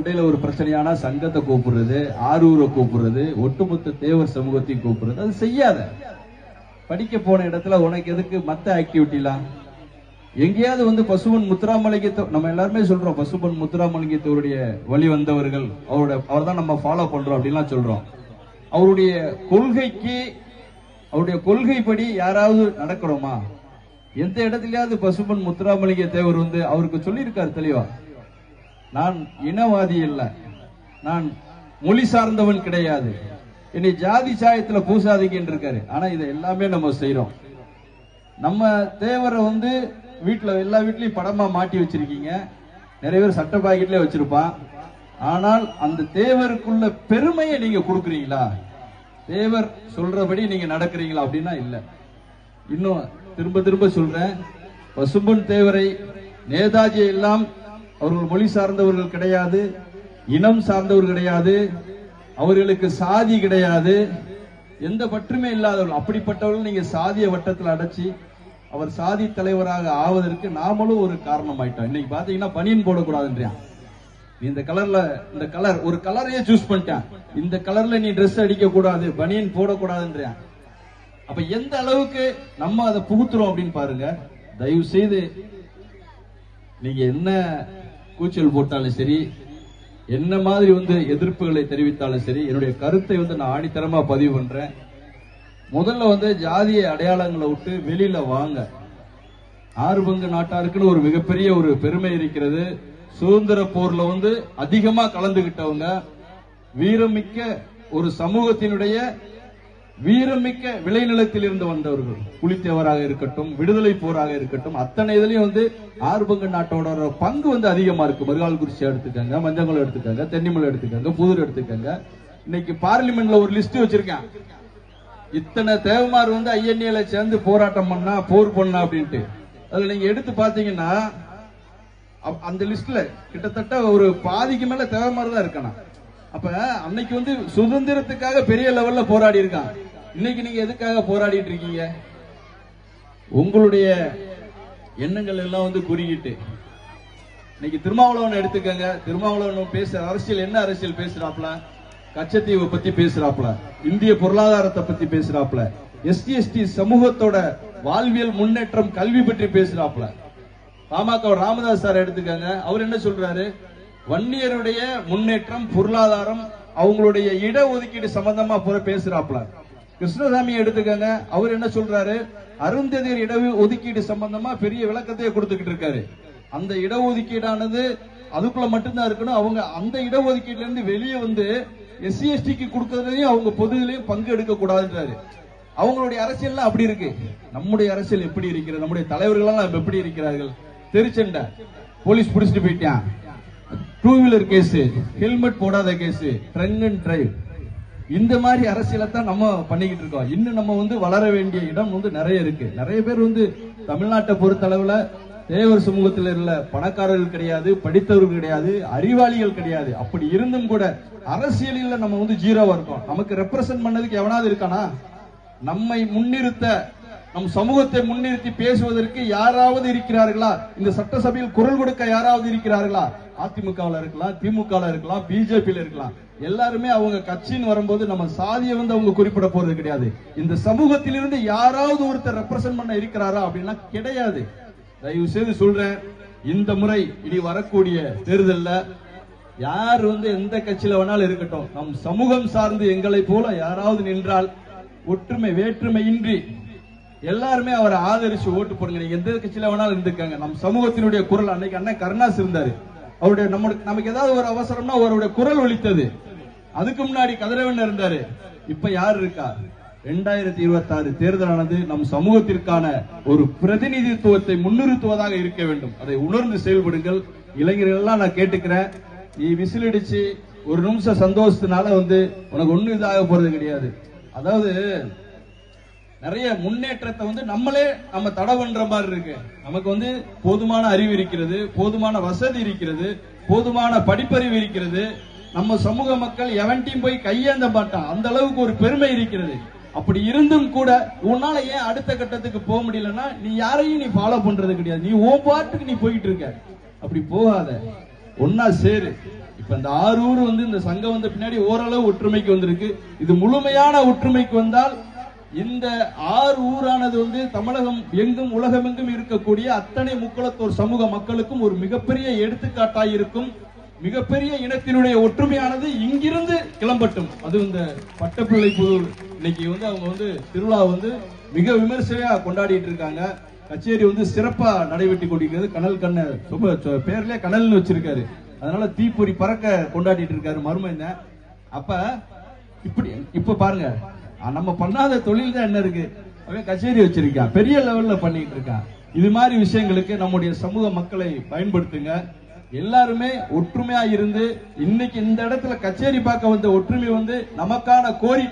சண்டையில ஒரு பிரச்சனையானா சங்கத்தை கூப்பிடுறது ஆரூரை கூப்பிடுறது ஒட்டுமொத்த தேவர் சமூகத்தையும் கூப்பிடுறது. அது செய்யாத. படிக்க போன இடத்துல உனக்கு எதுக்கு மத்த ஆக்டிவிட்டிலாம் எங்கேயாவது வந்து பசுவன் முத்துராமலிங்கத்தை நம்ம எல்லாருமே சொல்றோம் பசுபன் முத்துராமலிங்கத்தவருடைய வழி வந்தவர்கள் அவரோட அவர் தான் நம்ம ஃபாலோ பண்றோம் அப்படின்லாம் சொல்றோம். அவருடைய கொள்கைக்கு அவருடைய கொள்கைப்படி யாராவது நடக்கிறோமா எந்த இடத்துலயாவது பசுபன் முத்துராமலிங்க தேவர் வந்து அவருக்கு சொல்லியிருக்காரு தெளிவா. நான் இனவாதி இல்ல நான் மொழி சார்ந்தவன் கிடையாது. என்னை ஜாதி சாயத்துல பூசாதீங்கன்னு இருக்காரு ஆனா இதை எல்லாமே நம்ம செய்யறோம் நம்ம தேவரை வந்து வீட்டுல எல்லா வீட்லயும் படமா மாட்டி வச்சிருக்கீங்க. நிறைய பேர் சட்ட பாக்கெட்லயே வச்சிருப்பான். ஆனால் அந்த தேவருக்குள்ள பெருமையை நீங்க கொடுக்குறீங்களா? தேவர் சொல்றபடி நீங்க நடக்கிறீங்களா அப்படின்னா இல்ல. இன்னும் திரும்ப திரும்ப சொல்றேன். பசும்பொன் தேவரை நேதாஜி எல்லாம் அவர்கள் மொழி சார்ந்தவர்கள் கிடையாது இனம் சார்ந்தவர் கிடையாது அவர்களுக்கு சாதி கிடையாது. எந்த பற்றுமே இல்லாதவர்கள் அப்படிப்பட்டவர்கள் நீங்க சாதிய வட்டத்தில் அடைச்சி அவர் சாதி தலைவராக ஆவதற்கு நாமளும் ஒரு காரணமாயிட்டோம். இன்னைக்கு பாத்தீங்கன்னா பனியன் போடக்கூடாதுன்றியா? நீ இந்த கலர்ல இந்த கலர் ஒரு கலரையே சூஸ் பண்ணிட்டான். இந்த கலர்ல நீ ட்ரெஸ் அடிக்க கூடாது பனியன் போடக்கூடாதுன்றியா? அப்ப எந்த அளவுக்கு நம்ம அதை புகுத்துறோம் அப்படின்னு பாருங்க. தயவு செய்து நீங்க என்ன கூச்சல் போட்டாலும் சரி என்ன மாதிரி வந்து எதிர்ப்புகளை தெரிவித்தாலும் சரி என்னுடைய கருத்தை வந்து நான் ஆணித்தரமா பதிவு பண்றேன். முதல்ல வந்து ஜாதிய அடையாளங்களை விட்டு வெளியில வாங்க. ஆறு பங்கு நாட்டாருக்குன்னு ஒரு மிகப்பெரிய ஒரு பெருமை இருக்கிறது. சுதந்திர போர்ல வந்து அதிகமா கலந்துகிட்டவங்க வீரமிக்க ஒரு சமூகத்தினுடைய வீரமிக்க விளைநிலத்தில் இருந்து வந்தவர்கள். புலித்தேவராக இருக்கட்டும் விடுதலை போராக இருக்கட்டும் அத்தனை இதுலயும் வந்து ஆறு நாட்டோட பங்கு வந்து அதிகமா இருக்கு. மருகால் குறிச்சி எடுத்துக்கங்க மஞ்சங்குளம் எடுத்துக்கங்க தென்னிமலை எடுத்துக்கங்க புதூர் எடுத்துக்கங்க. இன்னைக்கு பார்லிமெண்ட்ல ஒரு லிஸ்ட் வச்சிருக்கேன். இத்தனை தேவமார் வந்து ஐஎன்ஏல சேர்ந்து போராட்டம் பண்ணா போர் பண்ணா அப்படின்ட்டு. அதுல நீங்க எடுத்து பாத்தீங்கன்னா அப்- அந்த லிஸ்ட்ல கிட்டத்தட்ட ஒரு பாதிக்கு மேல தேவமார் தான் இருக்கணும். அப்ப அன்னைக்கு வந்து சுதந்திரத்துக்காக பெரிய லெவல்ல போராடி இருக்கான் இன்னைக்கு நீங்க எதுக்காக போராடிட்டு இருக்கீங்க? உங்களுடைய எண்ணங்கள் எல்லாம் வந்து குறுகிட்டு. இன்னைக்கு திருமாவளவன் எடுத்துக்கங்க. திருமாவளவன் பேசுற அரசியல் என்ன அரசியல் பேசுறாப்ல? கச்சத்தீவை பத்தி பேசுறாப்ல. இந்திய பொருளாதாரத்தை பத்தி பேசுறாப்ல. எஸ்டி எஸ்டி சமூகத்தோட வாழ்வியல் முன்னேற்றம் கல்வி பற்றி பேசுறாப்ல. பாமக ராமதாஸ் சார் எடுத்துக்கங்க. அவர் என்ன சொல்றாரு? வன்னியருடைய முன்னேற்றம் பொருளாதாரம் அவங்களுடைய இட ஒதுக்கீடு சம்பந்தமா போற பேசுறாப்ல. கிருஷ்ணசாமி எடுத்துக்கங்க. அவர் என்ன சொல்றாரு? அருந்ததியர் இட ஒதுக்கீடு சம்பந்தமா பெரிய விளக்கத்தையே கொடுத்துக்கிட்டு இருக்காரு. அந்த இடஒதுக்கீடானது அதுக்குள்ள மட்டும்தான் இருக்கணும். அவங்க அந்த இடஒதுக்கீடுல இருந்து வெளியே வந்து எஸ்சி எஸ்டிக்கு கொடுக்கறதுலயும் அவங்க பொதுலையும் பங்கு எடுக்க கூடாதுன்றாரு. அவங்களுடைய அரசியல்லாம் அப்படி இருக்கு. நம்முடைய அரசியல் எப்படி இருக்கிறது? நம்முடைய தலைவர்கள் எல்லாம் எப்படி இருக்கிறார்கள்? திருச்செண்டை. போலீஸ் பிடிச்சிட்டு போயிட்டான். டூ வீலர் கேஸ் ஹெல்மெட் போடாத கேஸ் ட்ரங்க் அண்ட் டிரைவ் இந்த மாதிரி அரசியலை தான் நம்ம பண்ணிக்கிட்டு இருக்கோம். இன்னும் நம்ம வந்து வளர வேண்டிய இடம் வந்து நிறைய இருக்கு. நிறைய பேர் வந்து தமிழ்நாட்டை பொறுத்தளவுல தேவர் சமூகத்தில் உள்ள பணக்காரர்கள் கிடையாது படித்தவர்கள் கிடையாது அறிவாளிகள் கிடையாது. அப்படி இருந்தும் கூட அரசியலில் நம்ம வந்து ஜீரோவா இருக்கோம். நமக்கு ரெப்ரசன்ட் பண்ணதுக்கு எவனாவது இருக்கானா? நம்மை முன்னிறுத்த நம் சமூகத்தை முன்னிறுத்தி பேசுவதற்கு யாராவது இருக்கிறார்களா? இந்த சட்டசபையில் குரல் கொடுக்க யாராவது இருக்கிறார்களா? அதிமுகவில் இருக்கலாம் திமுகவில் இருக்கலாம் பிஜேபியில் இருக்கலாம். எல்லாருமே அவங்க கட்சின்னு வரும்போது நம்ம சாதியை வந்து அவங்க குறிப்பிட போறது கிடையாது. இந்த சமூகத்திலிருந்து யாராவது ஒருத்தர் ரெப்ரசன்ட் பண்ண இருக்கிறாரா அப்படின்னா கிடையாது. தயவு செய்து சொல்றேன் இந்த முறை இனி வரக்கூடிய தேர்தலில் யார் வந்து எந்த கட்சியில வேணாலும் இருக்கட்டும் நம் சமூகம் சார்ந்து எங்களை போல யாராவது நின்றால் ஒற்றுமை வேற்றுமை இன்றி எல்லாருமே அவரை ஆதரிச்சு ஓட்டு போடுங்க. நீங்க எந்த கட்சியில வேணாலும் இருந்துக்காங்க. நம் சமூகத்தினுடைய குரல் அன்னைக்கு அண்ணன் கருணாஸ் இருந்தாரு. அவருடைய நம்மளுக்கு நமக்கு ஏதாவது ஒரு அவசரம்னா அவருடைய குரல் ஒழித்தது அதுக்கு முன்னாடி கதிரவன் இருந்தாரு. இப்ப யார் இருக்கா? ரெண்டாயிரத்தி இருபத்தி ஆறு தேர்தலானது நம் சமூகத்திற்கான ஒரு பிரதிநிதித்துவத்தை முன்னிறுத்துவதாக இருக்க வேண்டும். அதை உணர்ந்து செயல்படுங்கள். இளைஞர்கள் எல்லாம் நான் கேட்டுக்கிறேன். நீ விசில் அடிச்சு ஒரு நிமிஷம் சந்தோஷத்தினால வந்து உனக்கு ஒன்னும் இதாக போறது கிடையாது. அதாவது நிறைய முன்னேற்றத்தை வந்து நம்மளே நம்ம தடை பண்ற மாதிரி இருக்கு. நமக்கு வந்து போதுமான அறிவு இருக்கிறது போதுமான வசதி இருக்கிறது போதுமான படிப்பறிவு இருக்கிறது. நம்ம சமூக மக்கள் எவன்டையும் போய் கையேந்த மாட்டான். அந்த அளவுக்கு ஒரு பெருமை இருக்கிறது. அப்படி இருந்தும் கூட உன்னால ஏன் அடுத்த கட்டத்துக்கு போக முடியலன்னா நீ யாரையும் நீ ஃபாலோ பண்றது கிடையாது. நீ ஓ பாட்டுக்கு நீ போயிட்டு இருக்க. அப்படி போகாத. ஒன்னா சேரு. இப்ப இந்த ஆறு ஊர் வந்து இந்த சங்கம் வந்த பின்னாடி ஓரளவு ஒற்றுமைக்கு வந்திருக்கு. இது முழுமையான ஒற்றுமைக்கு வந்தால் இந்த ஆறு ஊரானது வந்து தமிழகம் எங்கும் உலகமெங்கும் இருக்கக்கூடிய அத்தனை முக்குளத்தோர் சமூக மக்களுக்கும் ஒரு மிகப்பெரிய எடுத்துக்காட்டாக இருக்கும் மிகப்பெரிய இனத்தினுடைய ஒற்றுமையானது இங்கிருந்து கிளம்பட்டும். அது இந்த பட்டப்பிள்ளை புதூர் இன்னைக்கு வந்து அவங்க வந்து திருவிழா வந்து மிக விமர்சையா கொண்டாடிட்டு இருக்காங்க கச்சேரி வந்து சிறப்பா நடைபெற்று கொண்டிருக்கிறது. கனல் கண்ண சுப பேர்ல கனல்னு வச்சிருக்காரு. அதனால தீப்பொறி பறக்க கொண்டாடிட்டு இருக்காரு என்ன. அப்ப இப்படி இப்ப பாருங்க. நம்ம பண்ணாத தொழில் தான் என்ன இருக்கு? அவன் கச்சேரி வச்சிருக்கான் பெரிய லெவல்ல பண்ணிட்டு இருக்கான் இது மாதிரி விஷயங்களுக்கு நம்முடைய சமூக மக்களை பயன்படுத்துங்க. எல்லாருமே ஒற்றுமையா இருந்து இன்னைக்கு இந்த இடத்துல கச்சேரி பார்க்க வந்த ஒற்றுமை வந்து நமக்கான கோரி